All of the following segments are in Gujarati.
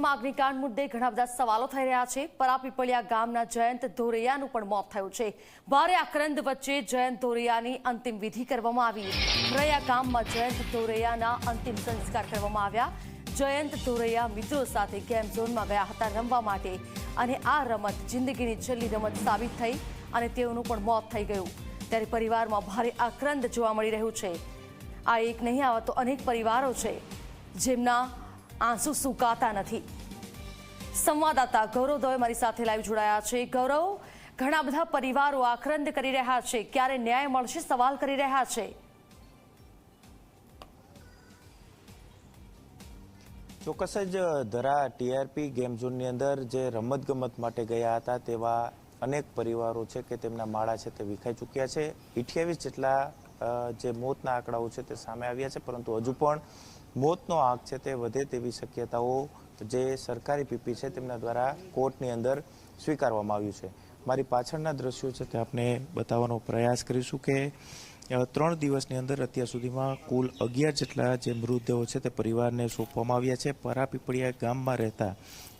ગામમાં અગ્નિકાંડ મુદ્દે ઘણા બધા સવાલો થઈ રહ્યા છે. પરાપીપળિયા ગામના જયંત ધોરૈયાનું પણ મોત થયું છે. ભારે આક્રંદ વચ્ચે જયંત ધોરૈયાની અંતિમ વિધિ કરવામાં આવી. રૈયા ગામમાં જયંત ધોરૈયાના અંતિમ સંસ્કાર કરવામાં આવ્યા. જયંત ધોરૈયા મિત્રો સાથે ગેમ ઝોનમાં ગયા હતા રમવા માટે અને આ રમત જિંદગીની છેલ્લી રમત સાબિત થઈ અને તેઓનું પણ મોત થઈ ગયું. ત્યારે પરિવારમાં ભારે આક્રંદ જોવા મળી રહ્યું છે. આ એક નહીં આવા તો અનેક પરિવારો છે. જેમના આંસુ સુકાતા નથી. સંવાદદાતા ગૌરવ દવે મારી સાથે લાઈવ જોડાયા છે. ગૌરવ, ઘણા બધા પરિવારો આક્રંદ કરી રહ્યા છે. ક્યારે ન્યાય મળશે સવાલ કરી રહ્યા છે. ચોક્કસ જ ધરા ટીઆરપી ગેમ ઝોનની અંદર જે રમતગમત માટે ગયા હતા તેવા અનેક પરિવારો છે કે તેમના માળા છે તે વિખાઈ ચૂક્યા છે. અઠ્યાવીસ જેટલા જે મોતના આંકડાઓ છે તે સામે આવ્યા છે, પરંતુ હજુ પણ મોતનો આંક છે તે વધે તેવી શક્યતાઓ જે સરકારી પીપી છે તેમના દ્વારા કોર્ટની અંદર સ્વીકારવામાં આવ્યું છે. મારી પાછળના દ્રશ્યો છે તે આપણે બતાવવાનો પ્રયાસ કરીશું કે ત્રણ દિવસની અંદર અત્યાર સુધીમાં કુલ અગિયાર જેટલા જે મૃતદેહો છે તે પરિવારને સોંપવામાં આવ્યા છે. પરાપીપળિયા ગામમાં રહેતા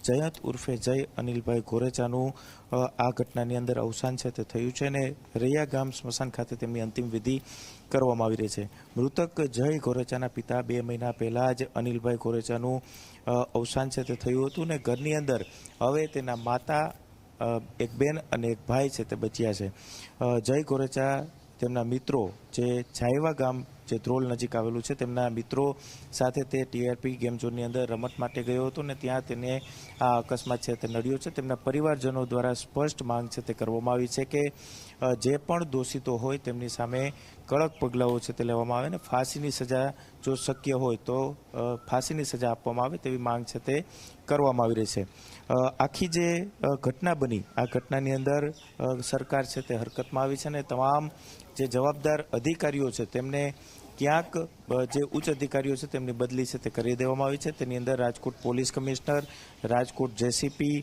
જયંત ઉર્ફે જય અનિલભાઈ ગોરેચાનું આ ઘટનાની અંદર અવસાન છે તે થયું છે અને રૈયા ગામ સ્મશાન ખાતે તેમની અંતિમ વિધિ કરવામાં આવી રહી છે. મૃતક જય ગોરેચાના પિતા બે મહિના પહેલાં જ અનિલભાઈ ગોરેચાનું અવસાન છે તે થયું હતું ને ઘરની અંદર હવે તેના માતા એક બેન અને એક ભાઈ છે તે બચ્યા છે. જય ગોરેચા તેમના મિત્રો જે છાયવા ગામ જે ધ્રોલ નજીક આવેલું છે, તેમના મિત્રો સાથે તે ટીઆરપી ગેમ ઝોનની અંદર રમત માટે ગયો હતો ને ત્યાં તેને આ અકસ્માત છે તે નડ્યો છે. તેમના પરિવારજનો દ્વારા સ્પષ્ટ માંગ છે તે કરવામાં આવી છે કે જે પણ દોષિતો હોય તેમની સામે કડક પગલાઓ છે તે લેવામાં આવે ને ફાંસીની સજા જો શક્ય હોય તો ફાંસીની સજા આપવામાં આવે તેવી માંગ છે તે કરવામાં આવી રહી છે. આખી જે ઘટના બની, આ ઘટનાની અંદર સરકાર છે તે હરકતમાં આવી છે અને તમામ જે જવાબદાર અધિકારીઓ છે, તેમને ક્યાંક જે ઉચ્ચ અધિકારીઓ છે, તેમની બદલી છે તે કરી દેવામાં આવી છે. તેની અંદર Rajkot police commissioner, Rajkot JCP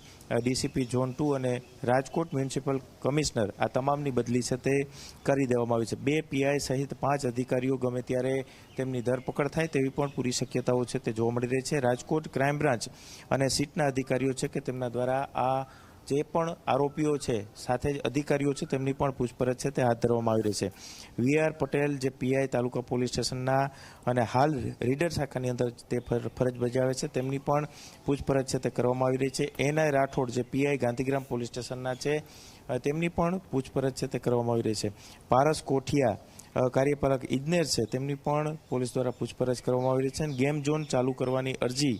DCP zone two અને રાજકોટ મ્યુનિસિપલ કમિશનર આ તમામની બદલી છે તે કરી દેવામાં આવી છે. બે પીઆઈ સહિત પાંચ અધિકારીઓ ગમે ત્યારે તેમની ધરપકડ થાય તેવી પણ પૂરી શક્યતાઓ છે તે જોવા મળી રહી છે. રાજકોટ ક્રાઇમ બ્રાન્ચ અને સીટના અધિકારીઓ છે કે તેમના દ્વારા આ જે પણ આરોપીઓ છે, સાથે જ અધિકારીઓ છે, તેમની પણ પૂછપરછ છે, તે હાથ ધરવામાં આવી રહી છે. વી આર પટેલ, જે પીઆઈ તાલુકા પોલીસ સ્ટેશનના અને હાલ રીડર શાખાની અંદર તે ફર- ફરજ બજાવે છે, તેમની પણ પૂછપરછ છે, તે કરવામાં આવી રહી છે. એનઆઈ રાઠોડ, જે પીઆઈ ગાંધીગ્રામ પોલીસ સ્ટેશનના છે તેમની પણ પૂછપરછ છે, તે કરવામાં આવી રહી છે. પારસ કોઠિયા કાર્યપાલક ઇજનેર છે, તેમની પણ પોલીસ દ્વારા પૂછપરછ કરવામાં આવી રહી છે ગેમ ઝોન ચાલુ કરવાની અરજી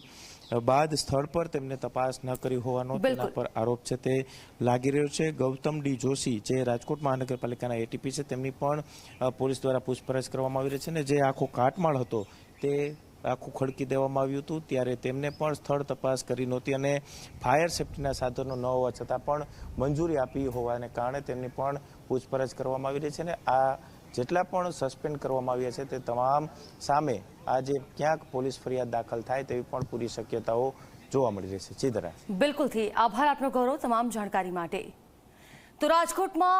બાદ સ્થળ પર તેમને તપાસ ન કરી હોવાનો તેના પર આરોપ છે. તે લાગી રહ્યો છે. ગૌતમ ડી જોશી જે રાજકોટ મહાનગરપાલિકાના એટીપી છે તેમની પણ પોલીસ દ્વારા પૂછપરછ કરવામાં આવી રહી છે ને જે આખો કાટમાળ હતો તે આખું ખડકી દેવામાં આવ્યું હતું. ત્યારે તેમને પણ સ્થળ તપાસ કરી નહોતી અને ફાયર સેફટીના સાધનો ન હોવા છતાં પણ મંજૂરી આપી હોવાને કારણે તેમની પણ પૂછપરછ કરવામાં આવી રહી છે ને આ જેટલા પણ સસ્પેન્ડ કરવામાં આવ્યા છે તે તમામ સામે આજે ક્યાંક પોલીસ ફરિયાદ દાખલ થાય તેવી પણ પૂરી શક્યતાઓ જોવા મળી રહી છે. ચિદરા બિલકુલથી આભાર આપનો ગૌરવ તમામ જાણકારી માટે. તો રાજકોટમાં